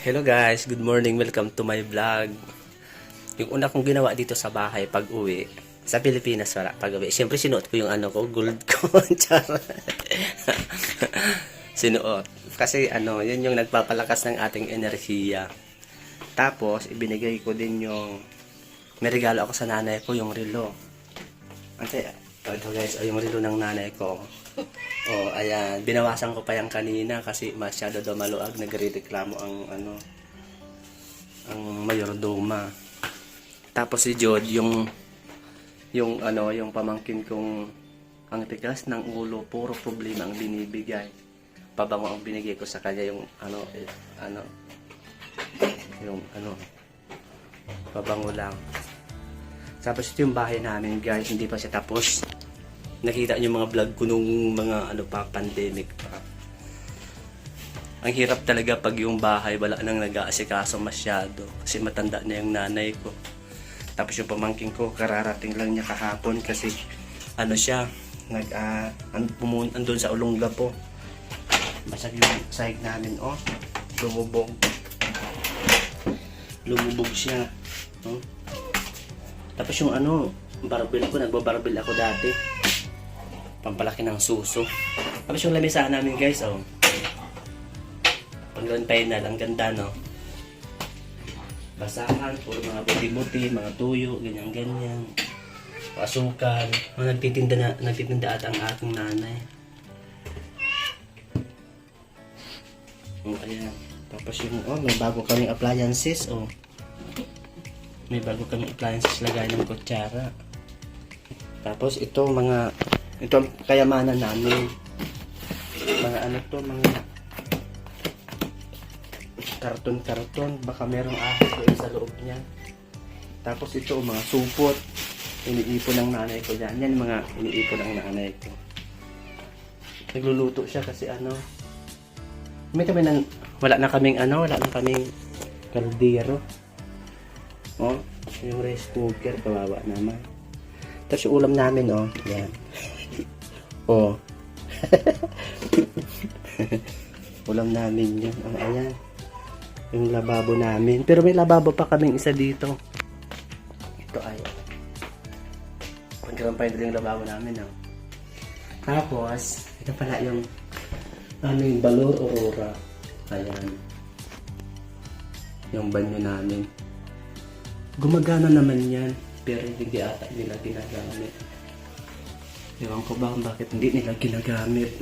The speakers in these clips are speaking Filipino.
Hello guys, good morning. Welcome to my vlog. Yung una kong ginawa dito sa bahay pag uwi, sa Pilipinas wala pag uwi. Siyempre sinuot ko yung ano ko, gold ko. Sinuot. Kasi ano, yun yung nagpapalakas ng ating enerhiya. Tapos, ibinigay ko din yung may regalo ako sa nanay ko, yung relo. Ante, ito guys, oh, yung relo ng nanay ko. Oh, ayan. Binawasan ko pa yan kanina kasi masyado daw maluag. Nagre-reklamo ang ano ang mayordoma. Tapos si Jod, yung yung ano, yung pamangkin kong ang tigas ng ulo, puro problema ang binibigay. Pabango ang binigay ko sa kanya yung ano, eh, ano, yung ano, pabango lang. Tapos ito yung bahay namin guys, hindi pa siya tapos. Nakita niyo mga vlog ko nung mga ano pa, pandemic pa. Ang hirap talaga pag yung bahay wala nang nag-aasikaso masyado kasi matanda na yung nanay ko. Tapos yung pamangking ko, kararating lang niya kahapon kasi ano siya, nag uh, pumun andun sa Olongga po. Basag yung sahig namin, oh. Lumubog. Lumubog siya. Oh. Tapos yung ano, barbell ko, nagbabarbell ako dati. Pampalaki ng suso. Tapos yung lamesa namin guys, oh. Panggalan final, ang ganda, no? Basahan, puro mga buti-buti, mga tuyo, ganyan-ganyan. Asukal. Oh, nagtitinda na, nagtitinda at ang aking nanay. Oh, ayan. Tapos yung, oh, may bago kaming appliances, oh. May bago kaming appliances lagay ng kutsara. Tapos ito mga ito ang kayamanan namin. Mga ano to, mga karton-karton. Baka merong ahas doon sa loob niya. Tapos ito, mga supot. Iniipon ng nanay ko yan. Yan mga iniipon ng nanay ko. Nagluluto siya kasi ano. May kami ng, wala na kaming ano, wala na kaming kaldero. Oh, yung rice cooker, kawawa naman. Tapos yung ulam namin, oh, yan. Oh. ulam namin yun. Oh, ayan. Yung lababo namin. Pero may lababo pa kaming isa dito. Ito ay. Pagkaroon pa yung lababo namin, oh. Tapos, ito pala yung aming Balor Aurora. Ayan. Yung banyo namin. Gumagana naman yan, pero hindi ata nila ginagamit. Ewan ko ba bakit hindi nila ginagamit.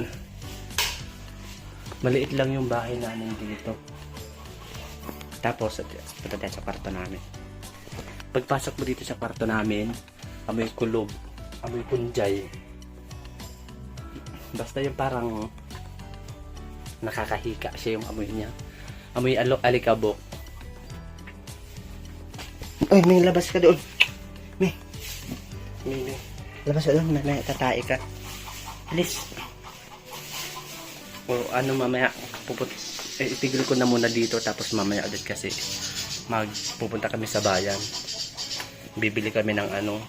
Maliit lang yung bahay namin dito. Tapos, punta tayo sa kwarto namin. Pagpasok mo dito sa kwarto namin, amoy kulob, amoy punjay. Basta yung parang nakakahika siya yung amoy niya. Amoy alo alikabok. Ay, may labas ka doon. May. May, may. Labas doon, may tatay ka. Alis. O ano mamaya, puput eh, itigil ko na muna dito tapos mamaya ulit kasi magpupunta kami sa bayan. Bibili kami ng ano.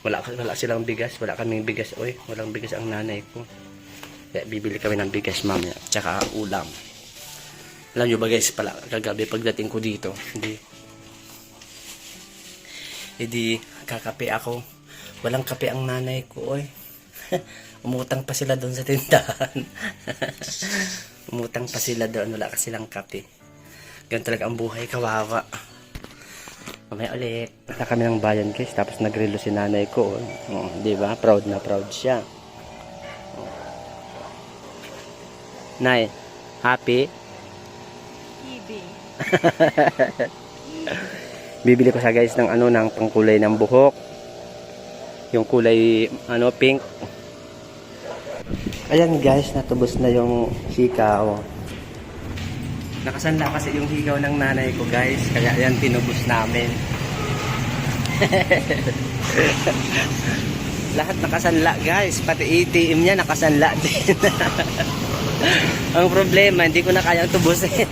Wala, wala silang bigas, wala kaming bigas. Oy, walang bigas ang nanay ko. Kaya bibili kami ng bigas mamaya, tsaka ulam. Alam nyo ba guys, pala kagabi pagdating ko dito, hindi hindi kakape ako. Walang kape ang nanay ko, oy. Umutang pa sila doon sa tindahan. Umutang pa sila doon, wala kasi silang kape. Ganun talaga ang buhay, kawawa. Mamaya ulit. Punta kami ng bayan guys, tapos nagrelo si nanay ko. Oh. Oh, di ba? Proud na proud siya. Oh. Nay, happy? Ibi. Bibili ko siya guys ng ano ng pangkulay ng buhok. Yung kulay ano pink. Ayan guys, natubos na yung sikaw. Nakasanla kasi yung higaw ng nanay ko guys, kaya ayan tinubos namin. Lahat nakasanla guys, pati ATM niya nakasanla din. Ang problema, hindi ko na kayang tubusin.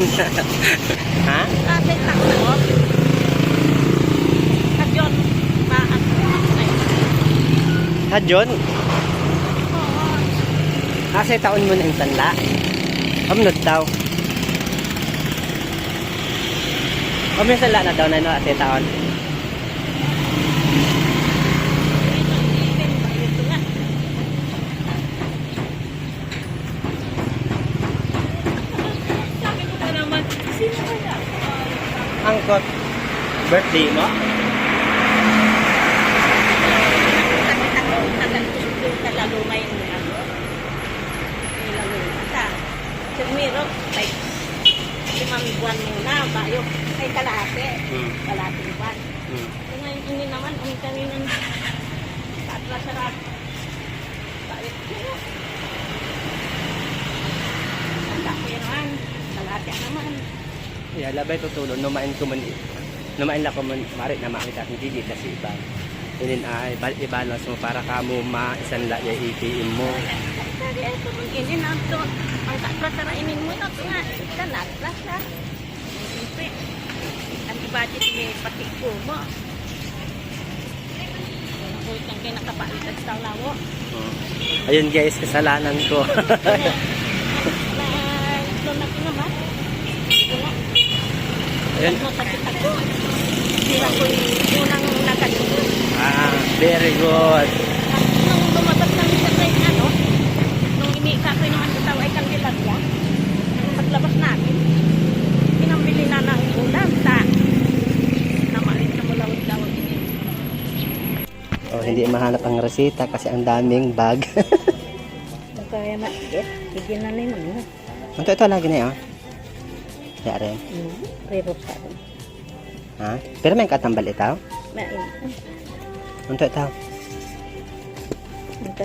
ha? Kapit lang mo. Kadyon. Maan. Ay. Ha, John? Oo. Kasi taon mo na yung sanla. Hamnod daw. Kami sala na daw na no ate taon. Angkot. Birthday mo? Nakita ko, talalumay mo ano. Nilalumay ka. Sumiro, like, limang buwan muna, bayo, ay kalahati. Hmm. Kalahating buwan. Hmm. So ngayon, hindi naman, ang kami ng sarap-sarap. Bakit? Ang dami naman. Kalahati naman. Ya, labay tutulo. Numain ko man. Numain lang ko man. Marit na makita gigit na si Iban. Inin ay, bal i-balance mo para kamo ma isang la ya ATM mo. Dari ito, ini na kakratarainin mo na nga. Ika na, rasa. Siyempre, ang budget ni pati ko mo. Kung kang kinakapalitan sa lawo. Ayun guys, kasalanan ko. Na, ito na ito naman. Ito nga. Ayun. Ano ko yung unang nakasunod. ah, very good. Nung lumabas kami sa train, ano, nung inika ko naman nung paglabas namin, pinambili na ng ulam sa namalit na mulawag-lawag ini. Oh, hindi mahanap ang resita kasi ang daming bag. Kaya mait, bigyan na na yun. Ito, ito lagi na yun. Yari. Pero sa akin, Ha? Pero may katambal itaw? main. Ito, ito. Ito,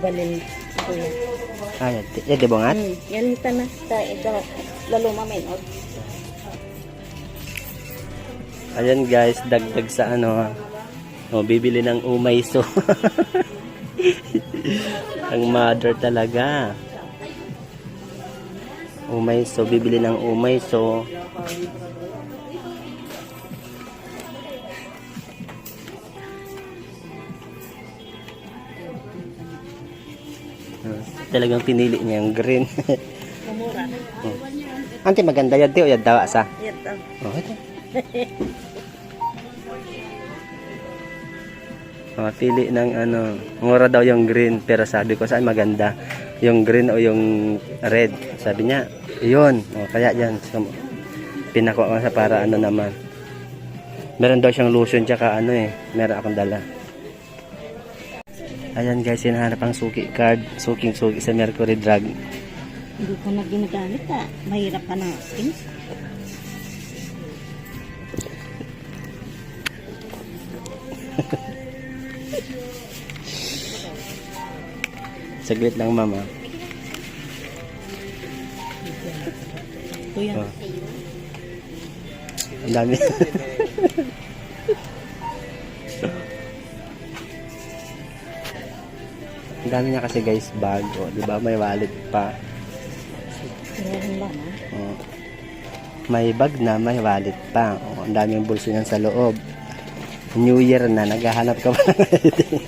balin ko yan. Ah, yan. Yan, di? Hmm, yan ito na sa ito, lalo mamin. O, Ayan guys, dagdag sa ano. Oh, bibili ng umay so. ang mother talaga. Umay so, bibili ng umay so. Talagang pinili niya yung green. mamura. Ante maganda yan, tiyo, yan dawa sa. Yan ito. Oh, ito. Oh, pili ng ano, mura daw yung green pero sabi ko saan maganda, yung green o yung red. Sabi niya, yun. Oh, kaya yan. So, pinakuha ko sa para ano naman. Meron daw siyang lotion tsaka ano eh, meron akong dala. Ayan guys, hinahanap ang suki card, suking suki sa Mercury Drug. Hindi ko na ginagamit ah. Mahirap pa na akin. Saglit lang mama. Kuya. Oh. Ang dami. dami niya kasi guys bag, oh, 'di ba? May wallet pa. Ah. Oh. May bag na, may wallet pa. Oh, ang daming bulso niyan sa loob. New Year na, naghahanap ka pa ng ID.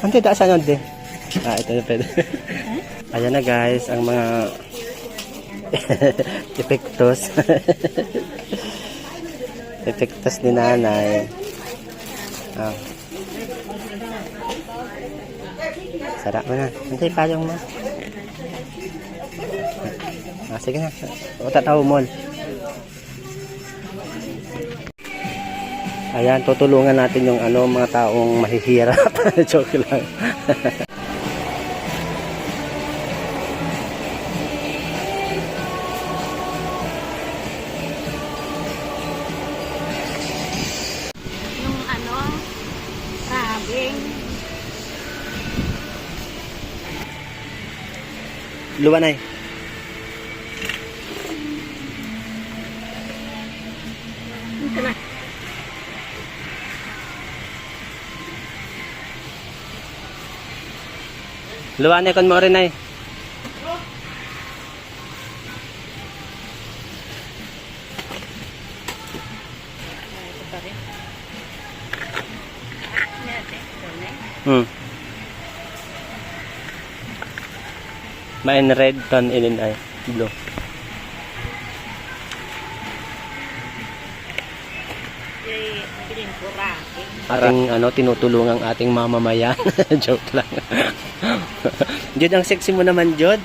Ante, taas ano, ante? Ah, ito na pwede. Ayan na guys, ang mga epektos. epektos ni nanay. Ah. Sarap mo na. Ante, payong mo. Ah, sige na. O, tataw mo. Ayan, tutulungan natin yung ano, mga taong mahihirap. Joke lang. Luwanay. Ito na. Luwanay kon mo rin. Mine red, tan inin ay blue. Ating ano, tinutulungang ating mamamayan. Joke lang. Jod, ang sexy mo naman, Jod.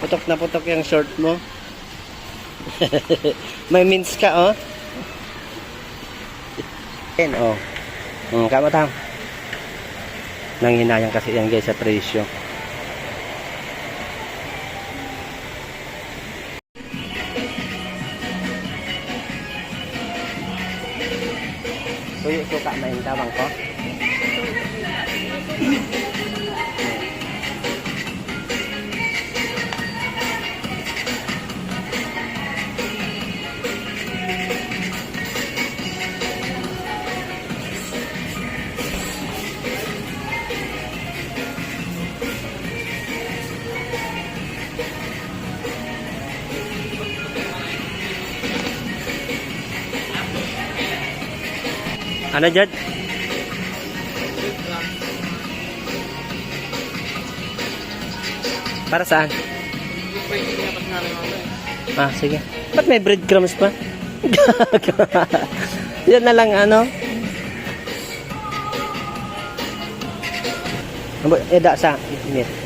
Putok na putok yung short mo. May mints ka, oh. Yan, oh. Mm, kamatang. Nanghinayang kasi yan guys sa presyo. Tuyo suka yung tawang ko. Ano, Jod? Para saan? Ah, sige. Ba't may breadcrumbs pa? Yan na lang, ano? Abo, eda sa init.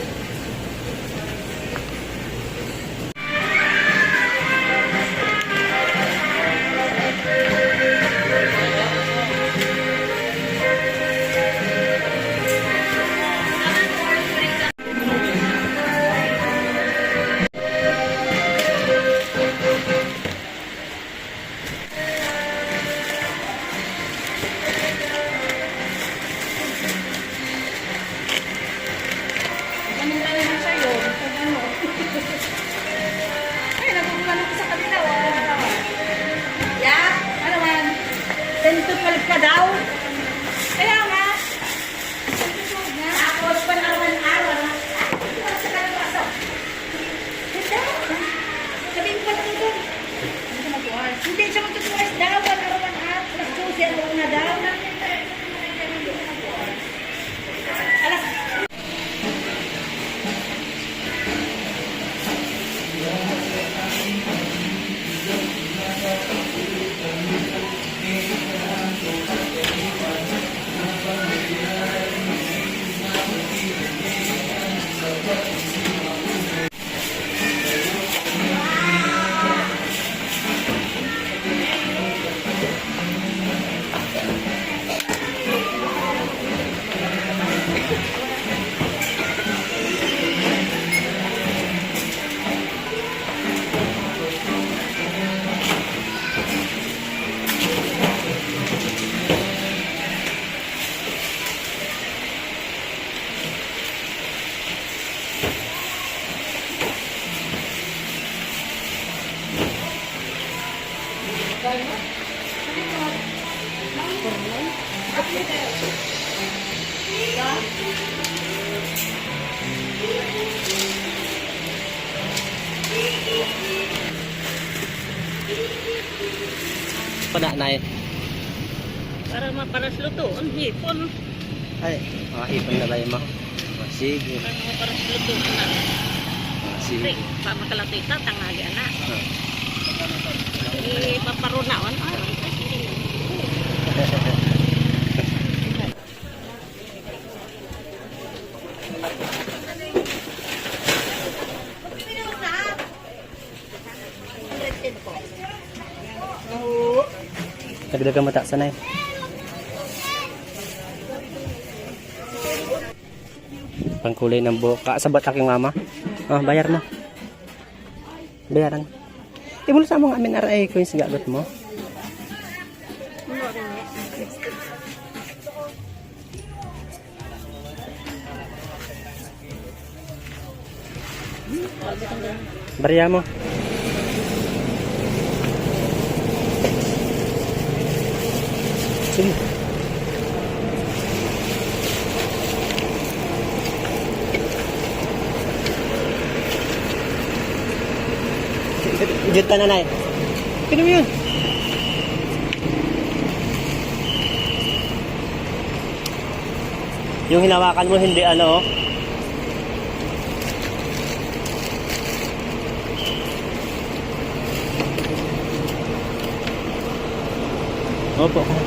Pana na eh. Para maparas luto, ang hipon. Ay, mga hipon na tayo mo. Oh, sige. Para maparas luto na. Oh, sige. Pre, pamakalapita, tangali anak. Ah. Eh, paparunaon. Ay, Dagdagan mata sanay. Pangkulay ng buhok. Kaasabot aking mama. Oh, bayar mo. Bayaran. Ibulsa sa mga amin aray ko yung sigagot mo. Barya mo. Sige. Diyan ka na na eh. Yun? Yung hinawakan mo hindi ano oh. Opo.